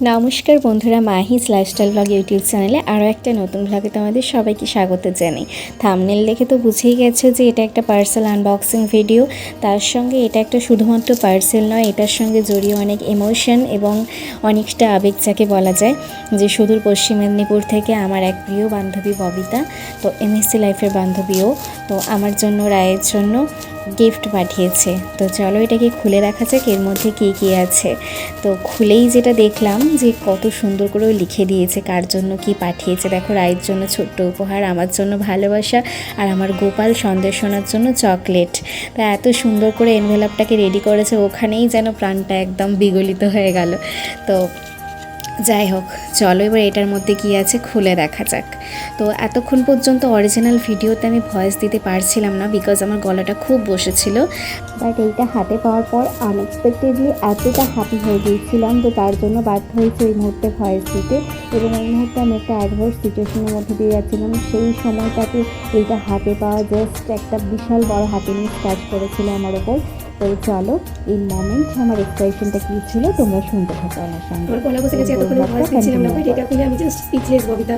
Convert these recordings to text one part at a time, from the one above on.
নমস্কার বন্ধুরা, মাহিস lifestyle blog YouTube চ্যানেলে আরও একটা নতুন ব্লগে তোমাদের সবাইকে স্বাগত জানাই। থামনেল দেখে তো বুঝেই গেছো যে এটা একটা পার্সেল আনবক্সিং ভিডিও তার সঙ্গে এটা একটা শুধুমাত্র পার্সেল নয়, এটার সঙ্গে জড়িয়ে অনেক ইমোশন এবং অনেকটা আবেগ যাকে বলা যায়। যে সুদূর পশ্চিম মেদিনীপুর থেকে আমার এক প্রিয় বান্ধবী ববিতা, তো এমএসসি লাইফের বান্ধবীও। তো আমার জন্য, রায়ের জন্য গিফট পাঠিয়েছে। তো চলো এটাকে খুলে দেখা যাক এর মধ্যে কী কী আছে। তো খুলেই যেটা দেখলাম যে কত সুন্দর করে লিখে দিয়েছে, কার জন্য কি পাঠিয়েছে। দেখো রায়ের জন্য ছোট্ট উপহার, আমার জন্য ভালোবাসা, আর আমার গোপাল সন্দেশ শোনার জন্য চকলেট। তা এত সুন্দর করে এনভেলপটাকে রেডি করেছে, ওখানেই যেন প্রাণটা একদম বিগলিত হয়ে গেল। তো যাই হোক চলো এবার এটার মধ্যে কী আছে খুলে দেখা যাক। তো এতক্ষণ পর্যন্ত অরিজিনাল ভিডিওতে আমি ভয়েস দিতে পারছিলাম না বিকজ আমার গলাটা খুব বসেছিল। বাট এইটা হাতে পাওয়ার পর আনএক্সপেক্টেডলি এতটা হ্যাপি হয়ে গিয়েছিলাম তো তার জন্য বাধ্য হয়েছে এই মুহূর্তে ভয়েস দিতে। এবং এই মুহূর্তে আমি একটা অ্যাডভার্স সিচুয়েশনের মধ্যে দিয়ে যাচ্ছিলাম। সেই সময়টাতে এইটা হাতে পাওয়া জাস্ট একটা বিশাল বড় হ্যাপিনেস কাজ করেছিল আমার ওপর। তো চলো এই মোমেন্ট আমার এক্সপ্রেশনটা কী ছিল তোমরা শুনতে থাকো আমার সঙ্গে। গলা বসে গেছে এতক্ষণ ভয়েস দিচ্ছিলাম না। এটা খুলে আমি জাস্ট স্পিচলেস ববিতা।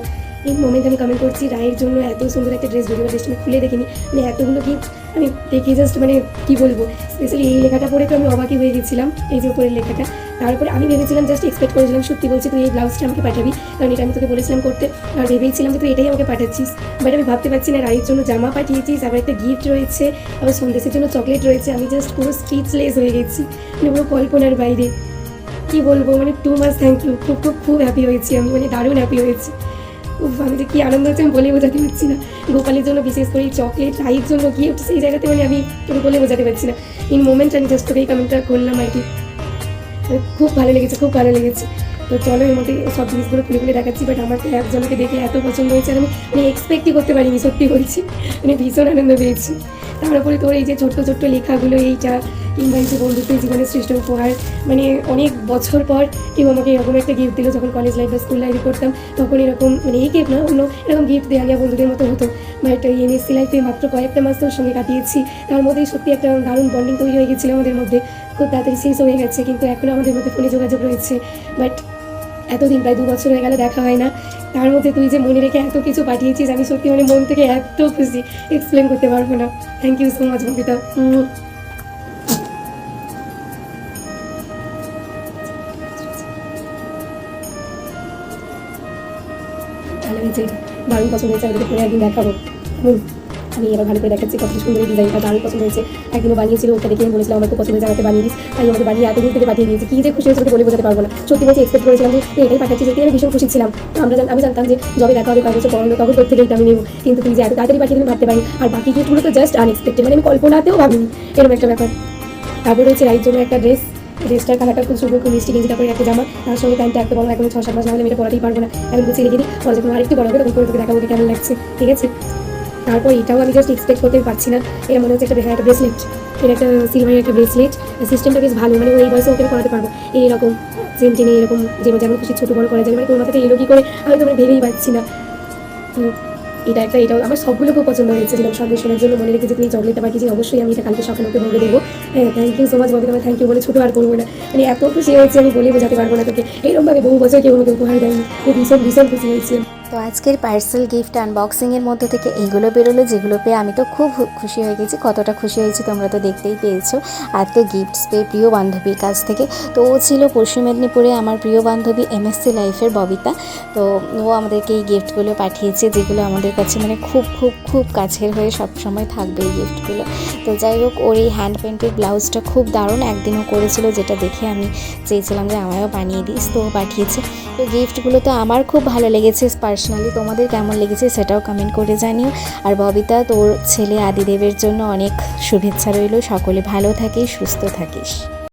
এই মোমেন্ট আমি কমেন্ট করছি, রায়ের জন্য এত সুন্দর একটা ড্রেস যদিও ড্রেসটা আমি খুলে দেখিনি। মানে এতগুলো গিফট আমি দেখে জাস্ট মানে কি বলব? স্পেশালি এই লেখাটা পড়ে তো আমি অবাকই হয়ে গেছিলাম, এই যে উপরের লেখাটা। তারপরে আমি ভেবেছিলাম জাস্ট এক্সপেক্ট করেছিলাম, সত্যি বলছি, তুই এই ব্লাউজটা আমাকে পাঠাবি। কারণ এটা আমি তোকে বলেছিলাম করতে। আর ভেবেছিলাম যে তুই এটাই আমাকে পাঠাচ্ছিস। বাট আমি ভাবতে পারছি না, রায়ের জন্য জামা পাঠিয়েছিস, আবার একটা গিফট রয়েছে, আবার সন্দেশের জন্য চকলেট রয়েছে। আমি জাস্ট পুরো স্পিচলেস হয়ে গেছি। মানে পুরো কল্পনার বাইরে। কি বলব? মানে টু মাস থ্যাংক ইউ খুব খুব খুব হ্যাপি হয়েছি আমি মানে দারুণ হ্যাপি হয়েছি। উফ, আমি যে কি আনন্দ হচ্ছে আমি বলে বোঝাতে পারছি না। গোপালের জন্য বিশেষ করে চকলেট রাইর জন্য গিফট সেই জায়গাতে মানে আমি তোকে বলে বোঝাতে পারছি না। ইন মোমেন্ট আমি জাস্ট তোকে এই কমেন্টটা করলাম আর কি। মানে খুব ভালো লেগেছে খুব ভালো লেগেছে। তো চলো এর মধ্যে সব জিনিসগুলো খুলে খুলে দেখাচ্ছি বাট আমার তো একজনকে দেখে এত পছন্দ হয়েছে আর আমি মানে এক্সপেক্টই করতে পারিনি সত্যি বলছি। মানে ভীষণ আনন্দ পেয়েছি। তার উপরে তোর এই যে ছোট্ট ছোট্ট লেখাগুলো এইটা কিংবা এই যে বন্ধুত্বের জীবনের শ্রেষ্ঠ উপহার মানে অনেক বছর পর কেউ আমাকে এরকম একটা গিফট দিল যখন কলেজ লাইফ বা স্কুল লাইফে করতাম, তখন এরকম মানে এই গিফট না, অন্য এরকম গিফট দেওয়া নেওয়া বন্ধুদের মতো হতো। বাট এই এমএসসি লাইফে মাত্র কয়েকটা মাস তোর সঙ্গে কাটিয়েছি, তার মধ্যেই সত্যি একটা দারুণ বন্ডিং তৈরি হয়ে গেছিল আমাদের মধ্যে। খুব তাড়াতাড়ি শেষ হয়ে গেছে, কিন্তু এখন আমাদের মধ্যে ফোনে যোগাযোগ রয়েছে। বাট এতদিন প্রায় দু বছর হয়ে গেল দেখা হয় না। তার মধ্যে তুই যে মনে রেখে এত কিছু পাঠিয়েছিস, আমি সত্যি মানে মন থেকে এত খুশি। এক্সপ্লেন করতে পারব না। Thank you so much Babita ভালো হয়েছে এটা দারুণ পছন্দ হয়েছে আমি পরে একদিন দেখাবো। আমি এবার ভালো করে দেখাচ্ছি কত সুন্দর এই ডিজাইনটা দারুণ পছন্দ হয়েছে। একদিনও বানিয়েছিল, ওটা দেখে আমি বলেছিলাম, আমার খুব পছন্দ হয়েছে আমাকে বানিয়ে দিস। তাই আমাকে বানিয়ে এত থেকে পাঠিয়ে দিয়েছে। কি যে খুশি হয়েছে বলে বোঝাতে পারব না। সত্যি বলছি এক্সপেক্ট করেছিলাম যে এটাই পাঠাচ্ছিস এতে আমি ভীষণ খুশি ছিলাম। তো আমরা আমি জানতাম যে যবে দেখা হবে কয়েক বছর হলো তখন তোর থেকে আমি নেব। কিন্তু তুই যে এত তাড়াতাড়ি পাঠিয়ে দিলে, ভাবতে পারি আর বাকি গিফটগুলো তো জাস্ট আনএক্সপেক্টেড মানে আমি কল্পনাতেও ভাবিনি। এরকম একটা ব্যাপার। তারপর রয়েছে রাইর জন্য একটা ড্রেস ড্রেসটার কালারটা খুব সুন্দর খুব মিষ্টি গেঞ্জি তারপরে একটা জামা, তার সঙ্গে প্যান্টটা একটা বড় এখন ছ সাত মাস না হলে আমি এটা পরাতেই পারব না। আমি বলছি রেখে দিই, পরে যখন আরেকটু বড় হবে তখন করে তোকে দেখাবো কেমন লাগছে, ঠিক আছে? তারপর এটাও আমি জাস্ট এক্সপেক্ট করতে পারছি না। এটা মনে হচ্ছে একটা হ্যাঁ একটা ব্রেসলেট এটা একটা সিলভারের একটা ব্রেসলেট সিস্টেমটা বেশ ভালো মানে ওই বয়সে ওকে করাতে পারব। এইরকম চেন টেনে এরকম, যেমন যেমন খুশি ছোটো বড় করা যায় মানে তোর মাথাতে এলো কি করে, আমি তো মানে ভেবেই পাচ্ছি না। তো এটা একটা, এটাও আমার সবগুলো খুব পছন্দ হয়েছে, যেরকম সন্দেশনের জন্য মনে রেখেছি তুমি চকলেটটা পাঠিয়েছি অবশ্যই আমি এটা কালকে সকালে ওকে বলে দেবো। হ্যাঁ থ্যাংক ইউ সো মাচ বলতে থ্যাংক ইউ বলে ছোটো আর করব না। মানে এত খুশি হয়েছে আমি বলে বোঝাতে পারব না তোকে। এরকমভাবে বহু বছর কেউ আমাকে উপহার দেয়নি। ভীষণ ভীষণ খুশি হয়েছি তো আজকের পার্সেল গিফট আনবক্সিংয়ের মধ্যে থেকে এইগুলো বেরোলো, যেগুলো পেয়ে আমি তো খুব খুশি হয়ে গেছি, কতটা খুশি হয়েছি তোমরা তো দেখতেই পেয়েছ। এত গিফটস পেয়ে প্রিয় বান্ধবীর কাছ থেকে। তো ও ছিল পশ্চিম মেদিনীপুরে আমার প্রিয় বান্ধবী এমএসসি লাইফের ববিতা। তো ও আমাদেরকে এই গিফটগুলো পাঠিয়েছে, যেগুলো আমাদের কাছে মানে খুব খুব খুব কাছের হয়ে সবসময় থাকবে এই গিফটগুলো তো যাই হোক, ওর এই হ্যান্ড পেন্টেড ব্লাউজটা খুব দারুণ একদিনও করেছিল, যেটা দেখে আমি চেয়েছিলাম যে আমায়ও বানিয়ে দিস। তো ও পাঠিয়েছে। তো গিফটগুলো তো আমার খুব ভালো লেগেছে পার্সোনালি তোমাদের কেমন লেগেছে সেটাও কমেন্ট করে জানিও। আর ববিতা, তোর ছেলে আদিদেবের জন্য অনেক শুভেচ্ছা রইল। সকলে ভালো থাকিস, সুস্থ থাকিস।